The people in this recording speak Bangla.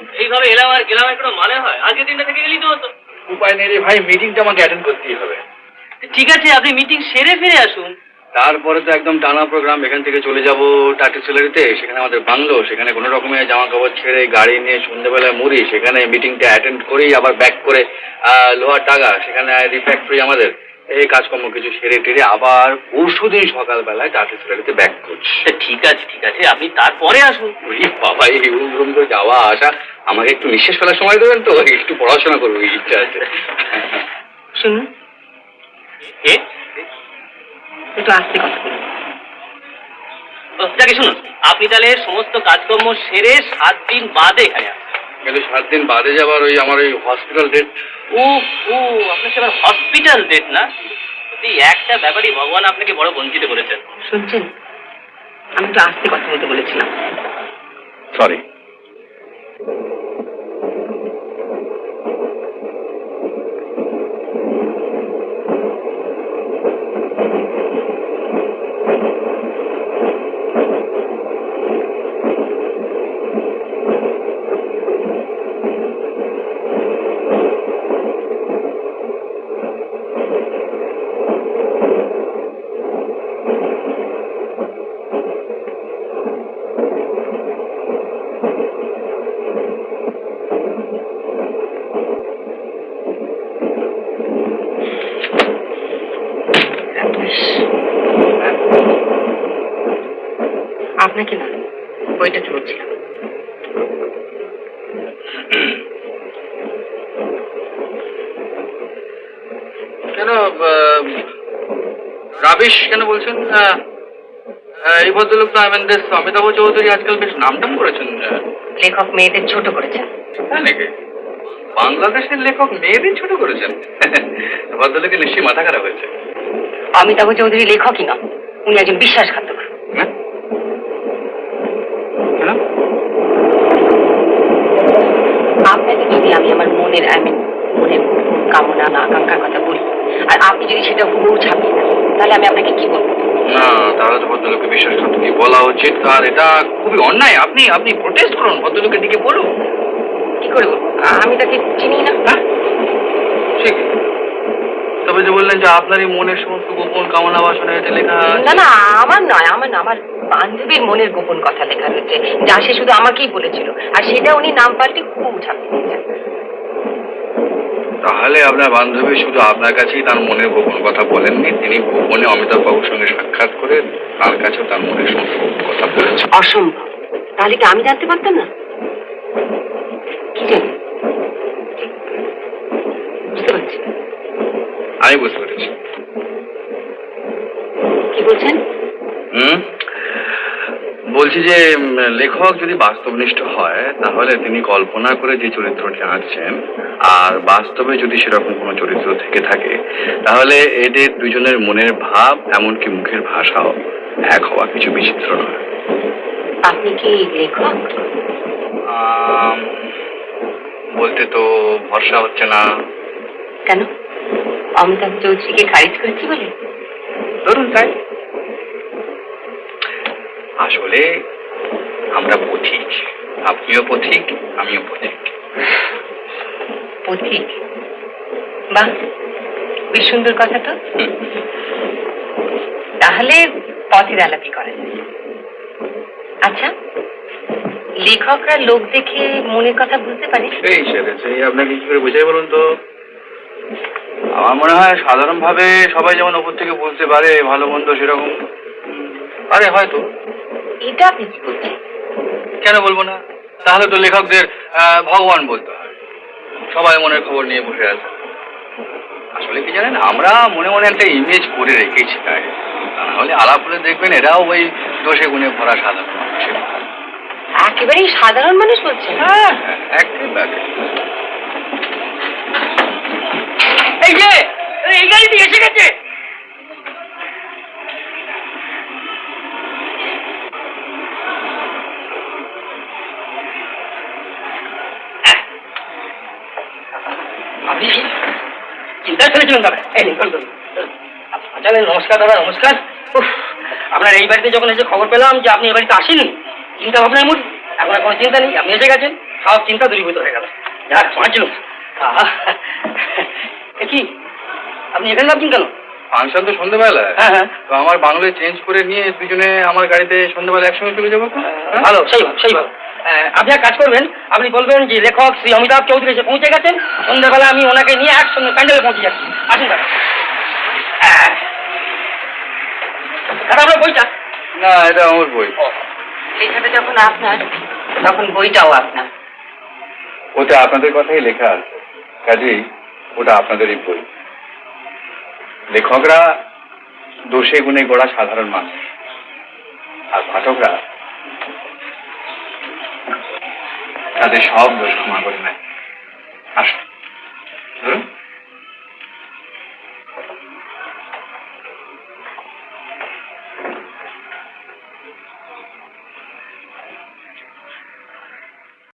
আর গ্রামের কোনো মানে হয়? আজকে দিনটা থেকে গেলেই তো হতো। উপায় নেই রে ভাই মিটিংটা আমাকে অ্যাটেন্ড করতেই হবে। ঠিক আছে আপনি মিটিং সেরে ফিরে আসুন। তারপরে তো একদম টানা প্রোগ্রাম এখান থেকে চলে যাব টাটি সেলারিতে সেখানে আমাদের বাংলো সেখানে কোনো রকমের জামা কাপড় ছেড়ে গাড়ি নিয়ে সন্ধ্যেবেলায় মুড়ি সেখানে মিটিংটা অ্যাটেন্ড করেই আবার ব্যাক করে লোহার টাকা সেখানে রিফ্যাক্টরি আমাদের। এই কাজকর্ম কিছু সেরে টেরে আবার পরশু দিন সকালবেলায় টাটি সেলারিতে ব্যাক করছি। ঠিক আছে ঠিক আছে আপনি তারপরে আসুন ওই বাবা এই রুম করে যাওয়া আসা আমাকে একটু নিঃশ্বাস ফেলার সময় দেবেন তো? একটু পড়াশোনা করব ইচ্ছা আছে। শুনুন। এ একটু আস্তে কথা বলুন। যাকে শুনুন আপনি তাহলে সমস্ত কাজকর্ম সেরে সাত দিন বাদে এখানে আসবেন কিন্তু সাত দিন বাদে যাবার ওই আমার ওই হসপিটাল ডেট ও ও আপনার সেবার হসপিটাল ডেট না? এই একটা ব্যাপারই ভগবান আপনাকে বড় বঞ্চিত করেছেন। শুনছেন? আমি একটু আস্তে কথা বলতে বলেছিলাম। সরি আপনাকে না বইটা চলছিলাম কেন রাবিশ কেন বলছেন? এই ভদ্রলোক তো আমাদের অমিতাভ চৌধুরী আজকাল বেশ নামটাম করেছেন। লেখক মেয়েদের ছোট করেছেন। তাই নাকি? বাংলাদেশের লেখক মেয়েদের ছোট করেছেন? ভদ্রলোকের নিশ্চয়ই মাথা খারাপ হয়েছে। অমিতাভ চৌধুরী লেখকই নন উনি একজন বিশ্বাসঘাতক হ্যাঁ? কেন? আপনাকে যদি আমি মনের আমি মনের কামনা আকাঙ্ক্ষার কথা বলি। আর আপনি যদি সেটা হুবহু ছাপিয়ে দেন তাহলে আমি আপনাকে কি বলব? না তাহলে তো ভদ্রলোককে বিশ্বাসঘাতকই বলা উচিত? আর এটা খুবই অন্যায়। আপনি আপনি প্রোটেস্ট করুন ভদ্রলোকের দিকে বলুন। কি করে বলব? আমি তাকে চিনি না। ঠিক তবে যে বললেন যে আপনারই মনের সমস্ত গোপন কামনা বাসনা এতে লেখা না না আমার নয় আমার না আমার বান্ধবীর মনের গোপন কথা লেখা রয়েছে। যা সে শুধু আমাকেই বলেছিল। আর সেটা উনি নাম পাল্টে খুব ছাপিয়ে দিয়েছেন। তাহলে আপনার বান্ধবী শুধু আপনার কাছেই তার মনের গোপন কথা বলেননি তিনি গোপনে অমিতাভ বাবুর সঙ্গে সাক্ষাৎ করে তার কাছে তার মনের সমস্ত কথা বলেছেন। অসম্ভব তাহলে কি আমি জানতে পারতাম না? কি জানি? বুঝতে পারছি। না। আমি বুঝতে পেরেছি কি বলছেন হুম বলছি যে লেখক যদি বাস্তবনিষ্ঠ হয় তাহলে তিনি কল্পনা করে যে চরিত্রটি আঁকছেন আর বাস্তবে যদি সেরকম কোনো চরিত্র থেকে থাকে তাহলে এদের দুজনের মনের ভাব এমনকি মুখের ভাষাও এক হওয়া কিছু বিচিত্র নয়। আপনি কি লেখক? বলতে তো ভরসা হচ্ছে না। কেন? অমিতাভ চৌধুরীকে খারিজ করেছি বলে? ধরুন তাই। আসলে আমরা পথিক। আপনিও পথিক আমিও পথিক। পথিক? বাহ বেশ সুন্দর কথা তো। তাহলে পথের আলাপি করা যায় আচ্ছা লেখকরা লোক দেখে মনের কথা বুঝতে পারে? সেই সেরে আপনাকে কি করে বুঝাই বলুন তো? আমার মনে হয় সাধারণভাবে সবাই যেমন ওপর থেকে বুঝতে পারে ভালো মন্দ সেরকম। পারে হয়তো। এটা আপনি কি বলছেন কেন বলব না? তাহলে তো লেখকদের ভগবান বলতে হয়। সবাই মনের খবর নিয়ে বসে আছে। আসলে কি জানেন আমরা মনে মনে একটা ইমেজ করে রেখেছি তাই। তা নাহলে আলাপ করে দেখবেন এরাও ওই দোষে গুণে ভরা সাধারণ মানুষ। একেবারেই সাধারণ মানুষ বলছেন? হ্যাঁ হ্যাঁ, একেবারে এই যে আপনি চিন্তায় ফেলেছিলেন তবে এই নিন। আচ্ছা নমস্কার দাদা নমস্কার। আপনার এই বাড়িতে যখন এসে খবর পেলাম যে আপনি এই বাড়িতে আসেননি চিন্তা ভাবনায় মুড়ি এখন কোনো চিন্তা নেই আপনি এসে গেছেন সব চিন্তা দূরীভূত হয়ে গেল। যাক বাঁচলো কি? আপনি এখানে ভাবছেন কেন? ফাংশন তো সন্ধ্যেবেলা হ্যাঁ হ্যাঁ। তো আমার বাংলো চেঞ্জ করে নিয়ে দুজনে আমার গাড়িতে সন্ধ্যেবেলা একসঙ্গে চলে যাব? ভালো সেই ভালো সেই ভালো। আপনি এক কাজ করবেন আপনি বলবেন যে লেখক শ্রী অমিতাভ চৌধুরী এসে পৌঁছে গেছেন সন্ধ্যাবেলা আমি ওনাকে নিয়ে একসঙ্গে প্যান্ডেলে পৌঁছে যাচ্ছি। আসুন দাদা। দাদা আপনার বইটা? না এটা আমার বই। লেখাটা যখন আপনার তখন বইটাও আপনার। ওতে আপনাদের কথাই লেখা আছে। কাজেই ওটা আপনাদেরই বই। লেখকরা দোষে গুণে গড়া সাধারণ মানুষ। আর পাঠকরা তাদের সব দোষ ক্ষমা করে নেয়। আসুন। ধরুন।